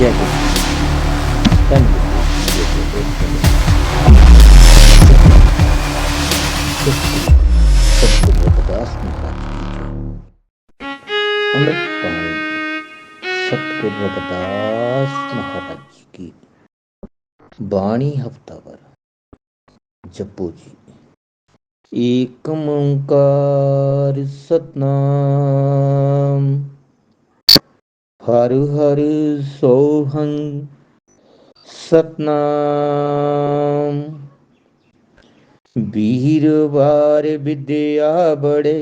ਜੈ ਗੁਰੂ ਧੰਨ ਸਤਿਗੁਰੂ ਰਵਿਦਾਸ ਮਹਾਰਾਜ ਅੰਮ੍ਰਿਤ ਪਾਣੀ ਸਤਿਗੁਰੂ ਰਵਿਦਾਸ ਮਹਾਰਾਜ ਜੀ ਕੀ ਬਾਣੀ ਹਫਤਾਵਾਰ ਜਪੋ ਜੀ ਏਕ ਓੰਕਾਰ ਸਤਨਾਮ ਹਰ ਹਰ ਸੋਹੰ ਸਤਨਾਮ। ਵੀਰਵਾਰ ਵਿਦਿਆ ਬੜੇ,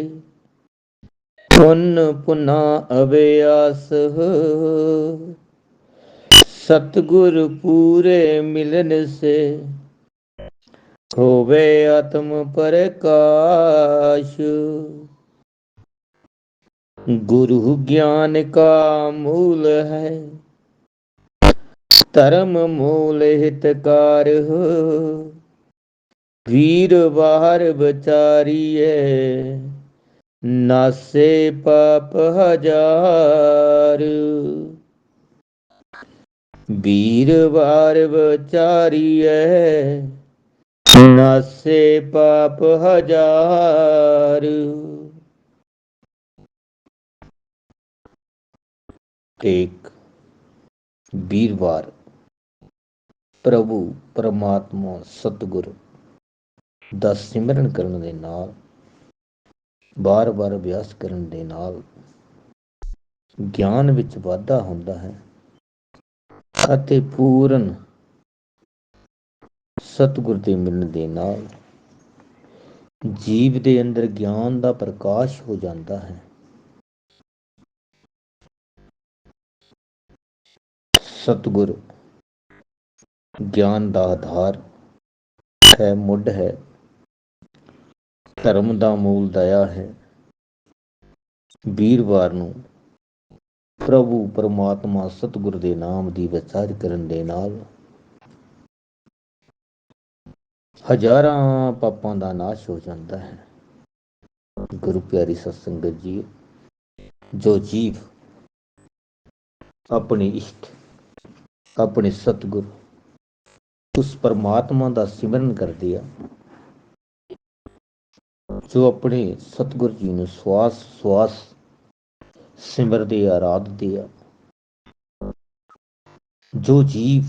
ਪੁੰਨ ਪੁਨਾ ਅਭਿਆਸ ਸਤਗੁਰ ਪੂਰੇ ਮਿਲਨ ਸੇ, ਹੋਵੇ ਆਤਮ ਪ੍ਰਕਾਸ਼। ਗੁਰੂ ਗਿਆਨ ਕਾ ਮੂਲ ਹੈ ਧਰਮ ਮੂਲ ਹਿਤਕਾਰ ਵੀਰ ਬਾਹਰ ਵਿਚਾਰੀਏ ਨਾਸੇ ਪਾਪ ਹਜ਼ਾਰ ਵੀਰ ਬਾਰ ਵਿਚਾਰੀਏ ਨਾਸੇ ਪਾਪ ਹਜ਼ਾਰ ਇੱਕ ਵੀਰਵਾਰ ਪ੍ਰਭੂ ਪਰਮਾਤਮਾ ਸਤਿਗੁਰ ਦਾ ਸਿਮਰਨ ਕਰਨ ਦੇ ਨਾਲ ਬਾਰ-ਬਾਰ ਅਭਿਆਸ ਕਰਨ ਦੇ ਨਾਲ ਗਿਆਨ ਵਿੱਚ ਵਾਧਾ ਹੁੰਦਾ ਹੈ ਅਤੇ ਪੂਰਨ ਸਤਿਗੁਰ ਦੇ ਮਿਲਣ ਦੇ ਨਾਲ ਜੀਵ ਦੇ ਅੰਦਰ ਗਿਆਨ ਦਾ ਪ੍ਰਕਾਸ਼ ਹੋ ਜਾਂਦਾ ਹੈ ਸਤਿਗੁਰ, ਗਿਆਨ ਦਾ ਆਧਾਰ ਹੈ, ਮੁੱਢ ਹੈ, ਧਰਮ ਦਾ ਮੂਲ ਦਇਆ ਹੈ। ਵੀਰਵਾਰ ਨੂੰ ਪ੍ਰਭੂ ਪਰਮਾਤਮਾ ਸਤਿਗੁਰ ਦੇ ਨਾਮ ਦੀ ਵਿਚਾਰ ਕਰਨ ਦੇ ਨਾਲ ਹਜ਼ਾਰਾਂ ਪਾਪਾਂ ਦਾ ਨਾਸ਼ ਹੋ ਜਾਂਦਾ ਹੈ। ਗੁਰੂ ਪਿਆਰੀ ਸਤਸੰਗਤ ਜੀ, ਜੋ ਜੀਵ ਆਪਣੇ ਇਸ਼ਟ ਆਪਣੇ ਸਤਿਗੁਰ। ਉਸ ਪਰਮਾਤਮਾ ਦਾ ਸਿਮਰਨ ਕਰਦੇ ਆ। ਜੋ ਆਪਣੇ ਸਤਿਗੁਰ ਜੀ ਨੂੰ ਸਵਾਸ ਸਵਾਸ ਸਿਮਰਦੇ ਆ ਆਰਾਧਦੇ ਆ। ਜੋ ਜੀਵ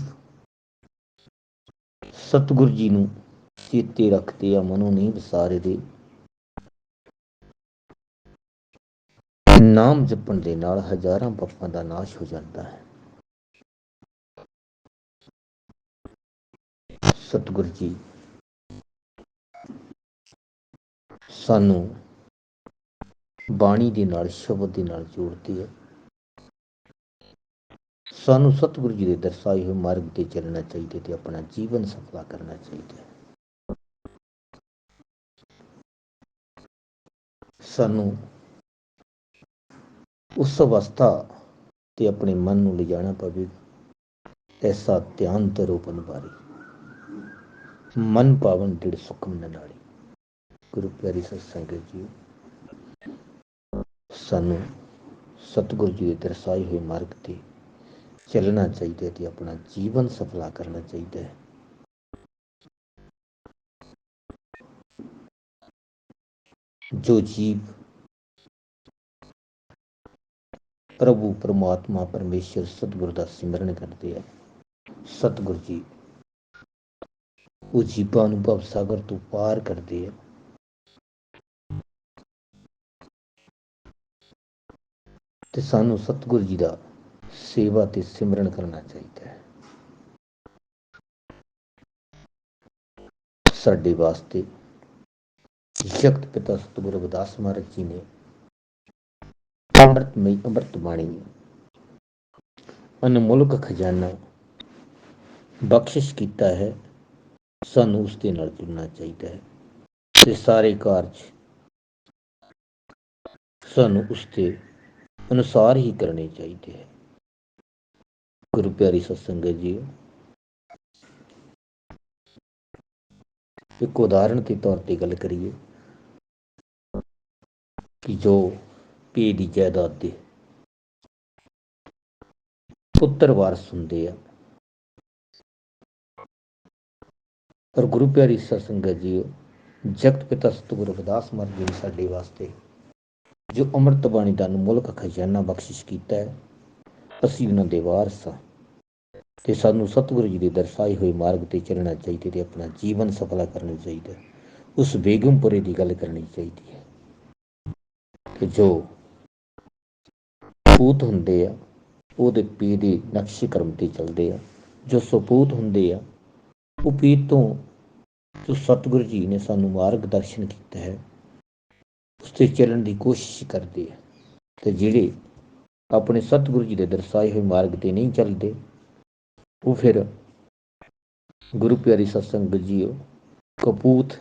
ਸਤਿਗੁਰ ਜੀ ਨੂੰ ਚੇਤੇ ਰੱਖਦੇ ਆ, ਮਨੋਂ ਨਹੀਂ ਵਿਸਾਰਦੇ, ਨਾਮ ਜਪਣ ਦੇ ਨਾਲ ਹਜ਼ਾਰਾਂ ਪਾਪਾਂ ਦਾ ਨਾਸ਼ ਹੋ ਜਾਂਦਾ ਹੈ। ਸਤਿਗੁਰ ਜੀ। ਸਾਨੂੰ ਬਾਣੀ ਦੇ ਨਾਲ, ਸ਼ਬਦ ਦੇ ਨਾਲ ਜੋੜਦੀ ਹੈ। ਸਾਨੂੰ ਸਤਿਗੁਰੂ ਜੀ ਦੇ ਦਰਸਾਏ ਹੋਏ ਮਾਰਗ ਤੇ ਚੱਲਣਾ ਚਾਹੀਦਾ ਤੇ ਆਪਣਾ ਜੀਵਨ ਸਫਲਾ ਕਰਨਾ ਚਾਹੀਦਾ ਸਾਨੂੰ ਉਸ ਅਵਸਥਾ ਤੇ ਆਪਣੇ ਮਨ ਨੂੰ ਲਿਜਾਣਾ ਪਵੇਗਾ ਐਸਾ ਧਿਆਨ ਤਰੋਪਨ ਬਾਰੇ ਮਨ ਪਾਵਨ ਦਿੜ ਸੁਖਮ ਨਨਾੜੀ ਗੁਰੂ ਪਿਆਰੀ ਸਤ ਸੰਗਤ ਜੀ, ਸਾਨੂੰ ਸਤਿਗੁਰੂ ਜੀ ਦੇ ਦਰਸਾਏ ਹੋਏ ਮਾਰਗ ਤੇ ਚੱਲਣਾ ਚਾਹੀਦਾ ਹੈ ਤੇ ਆਪਣਾ ਜੀਵਨ ਸਫਲਾ ਕਰਨਾ ਚਾਹੀਦਾ ਹੈ। ਜੋ ਜੀਵ ਪ੍ਰਭੂ, ਪਰਮਾਤਮਾ, ਪਰਮੇਸ਼ਰ, ਸਤਿਗੁਰ ਦਾ ਸਿਮਰਨ ਕਰਦੇ ਆ, ਸਤਿਗੁਰ ਜੀ ਉਹ ਜੀਵਾਂ ਨੂੰ ਭਵ ਸਾਗਰ ਤੋਂ ਪਾਰ ਕਰਦੇ ਆ। ਤੇ ਸਾਨੂੰ ਸਤਿਗੁਰ ਜੀ ਦਾ ਸੇਵਾ ਤੇ ਸਿਮਰਨ ਕਰਨਾ ਚਾਹੀਦਾ ਹੈ। ਸਾਡੇ ਵਾਸਤੇ ਜਗਤ ਪਿਤਾ ਸਤਿਗੁਰੂ ਰਵਿਦਾਸ ਮਹਾਰਾਜ ਜੀ ਨੇ ਅੰਮ੍ਰਿਤਮਈ ਅੰਮ੍ਰਿਤ ਬਾਣੀ, ਅਨਮੁੱਲਕ ਖਜ਼ਾਨਾ ਬਖਸ਼ਿਸ਼ ਕੀਤਾ ਹੈ। ਸਾਨੂੰ ਉਸ ਦੇ ਨਾਲ ਜੁੜਨਾ ਚਾਹੀਦਾ ਹੈ ਤੇ ਸਾਰੇ ਕਾਰਜ ਸਾਨੂੰ ਉਸ ਦੇ ਅਨੁਸਾਰ ਹੀ ਕਰਨੇ ਚਾਹੀਦੇ ਹੈ। ਗੁਰੂ ਪਿਆਰੀ ਸਤਸੰਗਤ ਜੀ, ਇੱਕ ਉਦਾਹਰਣ ਦੇ ਤੌਰ ਤੇ ਗੱਲ ਕਰੀਏ ਕਿ ਜੋ ਪੇ ਦੀ ਜਾਇਦਾਦ ਦੇ ਪੁੱਤਰ ਵਾਰਸ ਹੁੰਦੇ ਆ ਪਰ ਗੁਰੂ ਪਿਆਰੀ ਸਾਧ ਸੰਗਤ ਜੀ, ਜਗਤ ਪਿਤਾ ਸਤਿਗੁਰੂ ਰਵਿਦਾਸ ਮਹਾਰਾਜ ਜੀ ਸਾਡੇ ਵਾਸਤੇ, ਜੋ ਅੰਮ੍ਰਿਤ ਬਾਣੀ ਦਾ ਅਨਮੋਲਕ ਖਜ਼ਾਨਾ ਬਖਸ਼ਿਸ਼ ਕੀਤਾ ਹੈ, ਅਸੀਂ ਉਹਨਾਂ ਦੇ ਵਾਰਸ ਹਾਂ। ਤੇ ਸਾਨੂੰ ਸਤਿਗੁਰੂ ਜੀ ਦੇ ਦਰਸਾਏ ਹੋਏ ਮਾਰਗ ਤੇ ਚੱਲਣਾ ਚਾਹੀਦਾ ਤੇ ਆਪਣਾ ਜੀਵਨ ਸਫਲਾ ਕਰਨਾ ਚਾਹੀਦਾ ਉਸ ਬੇਗਮਪੁਰੇ ਦੀ ਗੱਲ ਕਰਨੀ ਚਾਹੀਦੀ ਹੈ। ਕਿ ਜੋ ਪੂਤ ਹੁੰਦੇ ਆ, ਉਹਦੇ ਪੀ ਦੇ ਨਕਸ਼ੇ ਕਰਮ ਤੇ ਚੱਲਦੇ ਆ। ਜੋ ਸਪੂਤ ਹੁੰਦੇ ਆ ਉਹ ਪੀਰ ਤੋਂ ਜੋ ਸਤਿਗੁਰੂ ਜੀ ਨੇ ਸਾਨੂੰ ਮਾਰਗ ਦਰਸ਼ਨ ਕੀਤਾ ਹੈ ਉਸ ਤੇ ਚੱਲਣ ਦੀ ਕੋਸ਼ਿਸ਼ ਕਰਦੇ ਆ ਤੇ ਜਿਹੜੇ ਆਪਣੇ ਸਤਿਗੁਰੂ ਜੀ ਦੇ ਦਰਸਾਏ ਹੋਏ ਮਾਰਗ ਤੇ ਨਹੀਂ ਚੱਲਦੇ, ਉਹ ਫਿਰ ਗੁਰੂ ਪਿਆਰੀ ਸਤਸੰਗ ਜੀਓ ਕਪੂਤ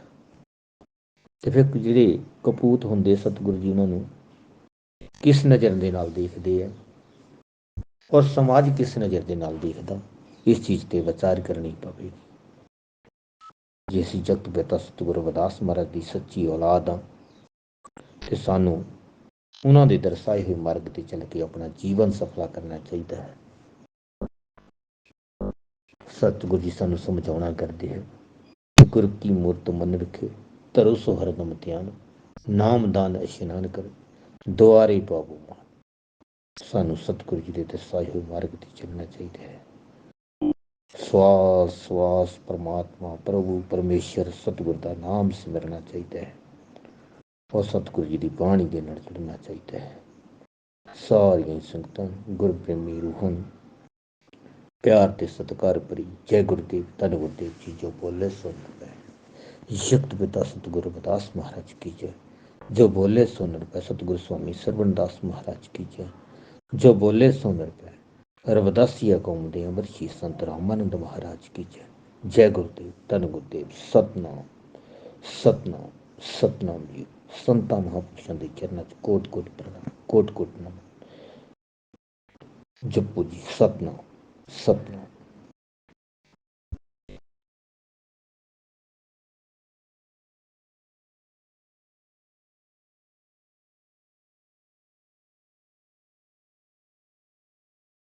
ਤੇ ਫਿਰ ਜਿਹੜੇ ਕਪੂਤ ਹੁੰਦੇ ਸਤਿਗੁਰੂ ਜੀ ਉਹਨਾਂ ਨੂੰ ਕਿਸ ਨਜ਼ਰ ਦੇ ਨਾਲ ਦੇਖਦੇ ਆ ਔਰ ਸਮਾਜ ਕਿਸ ਨਜ਼ਰ ਦੇ ਨਾਲ ਦੇਖਦਾ, ਇਸ ਚੀਜ਼ ਤੇ ਵਿਚਾਰ ਕਰਨੀ ਪਵੇਗੀ। ਜੇ ਅਸੀਂ ਜਗਤ ਪਿਤਾ ਸਤਿਗੁਰੂ ਰਵਿਦਾਸ ਮਹਾਰਾਜ ਦੀ ਸੱਚੀ ਔਲਾਦ ਆ, ਤੇ ਸਾਨੂੰ ਉਹਨਾਂ ਦੇ ਦਰਸਾਏ ਹੋਏ ਮਾਰਗ ਤੇ ਚੱਲ ਕੇ ਆਪਣਾ ਜੀਵਨ ਸਫਲਾ ਕਰਨਾ ਚਾਹੀਦਾ ਹੈ। ਸਤਿਗੁਰੂ ਜੀ ਸਾਨੂੰ ਸਮਝਾਉਣਾ ਕਰਦੇ ਹੈ ਕਿ ਗੁਰ ਕੀ ਮੂਰਤ ਮਨ ਰਖੇ ਤਰੁ ਸੋ ਹਰਦਮ ਧਿਆਨ, ਨਾਮ ਦਾਨ ਇਸ਼ਨਾਨ ਕਰ, ਦੁਆਰੇ ਪਾਵੋ ਮਾਨ। ਸਾਨੂੰ ਸਤਿਗੁਰੂ ਜੀ ਦੇ ਦਰਸਾਏ ਹੋਏ ਮਾਰਗ ਤੇ ਚੱਲਣਾ ਚਾਹੀਦਾ ਹੈ। ਸਵਾਸ ਸਵਾਸ ਪਰਮਾਤਮਾ, ਪ੍ਰਭੂ, ਪਰਮੇਸ਼ਰ, ਸਤਿਗੁਰ ਦਾ ਨਾਮ ਸਿਮਰਨਾ ਚਾਹੀਦਾ ਹੈ। ਔਰ ਸਤਿਗੁਰੂ ਜੀ ਦੀ ਬਾਣੀ ਦੇ ਨਾਲ ਜੁੜਨਾ ਚਾਹੀਦਾ ਹੈ। ਸਾਰੀਆਂ ਸੰਗਤਾਂ ਗੁਰਪ੍ਰੇਮੀ ਰੂਹਾਂ ਪਿਆਰ ਤੇ ਸਤਿਕਾਰ ਭਰੀ ਜੈ ਗੁਰਦੇਵ, ਧੰਨ ਗੁਰਦੇਵ ਜੀ ਜੋ ਬੋਲੇ ਸੋ ਨਰ ਯਕਤ ਪਿਤਾ ਸਤਿਗੁਰੂ ਰਵਿਦਾਸ ਮਹਾਰਾਜ ਕੀ ਜੈ। ਜੋ ਬੋਲੇ ਸੋ ਨਰ ਸਤਿਗੁਰ ਸਵਾਮੀ ਸਰਵਨਦਾਸ ਮਹਾਰਾਜ ਕੀ ਜੈ। ਜੋ ਬੋਲੇ ਸੋ ਨਰ ਰਵਿਦਾਸੀਆ ਕੌਮ ਦੇ ਅਮਰਸ਼ੀ ਸੰਤ ਰਾਮਾਨੰਦ ਮਹਾਰਾਜ ਕੀ ਜੈ। ਜੈ ਗੁਰਦੇਵ, ਧੰਨ ਗੁਰਦੇਵ, ਸਤਨਾਮ ਸਤਨਾਮ ਸਤਨਾਮ ਜੀ। ਸੰਤਾਂ ਮਹਾਂਪੁਰਸ਼ਾਂ ਦੇ ਚਰਨਾਂ 'ਚ ਕੋਟ ਕੋਟ ਪ੍ਰਣਾਮ, ਕੋਟ ਕੋਟ ਨਮਨ। ਜਪੋ ਜੀ, ਸਤਨਾਮ ਸਤਨਾਮ।